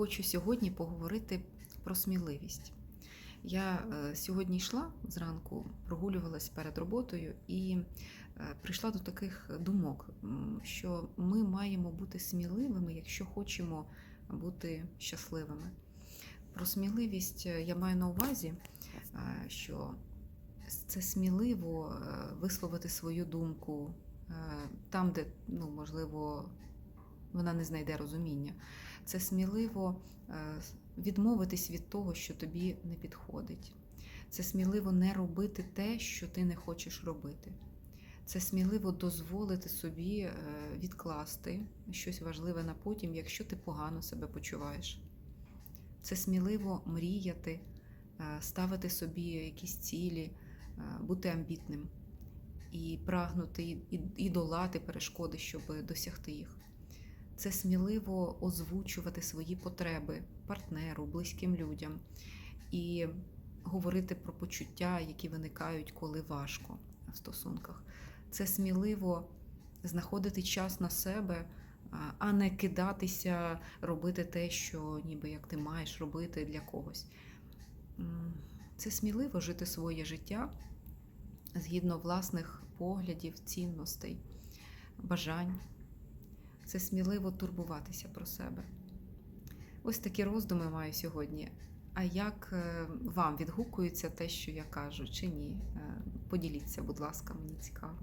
хочу сьогодні поговорити про сміливість. Я е, сьогодні йшла зранку, прогулювалась перед роботою і е, прийшла до таких думок, що ми маємо бути сміливими, якщо хочемо бути щасливими. Про сміливість е, я маю на увазі, що це сміливо висловити свою думку там, де, ну, можливо, вона не знайде розуміння. Це сміливо е, відмовитись від того, що тобі не підходить. Це сміливо не робити те, що ти не хочеш робити. Це сміливо дозволити собі е, відкласти щось важливе на потім, якщо ти погано себе почуваєш. Це сміливо мріяти, е, ставити собі якісь цілі, бути амбітним і прагнути і долати перешкоди, щоб досягти їх. Це сміливо озвучувати свої потреби партнеру, близьким людям і говорити про почуття, які виникають, коли важко в стосунках. Це сміливо знаходити час на себе, а- не кидатися, робити те, що ніби як ти маєш робити для когось. Це сміливо жити своє життя згідно власних поглядів, цінностей, бажань. Це сміливо турбуватися про себе. Ось такі роздуми маю сьогодні. А як е, вам відгукується те, що я кажу, чи ні? Е, Поділіться, будь ласка, мені цікаво.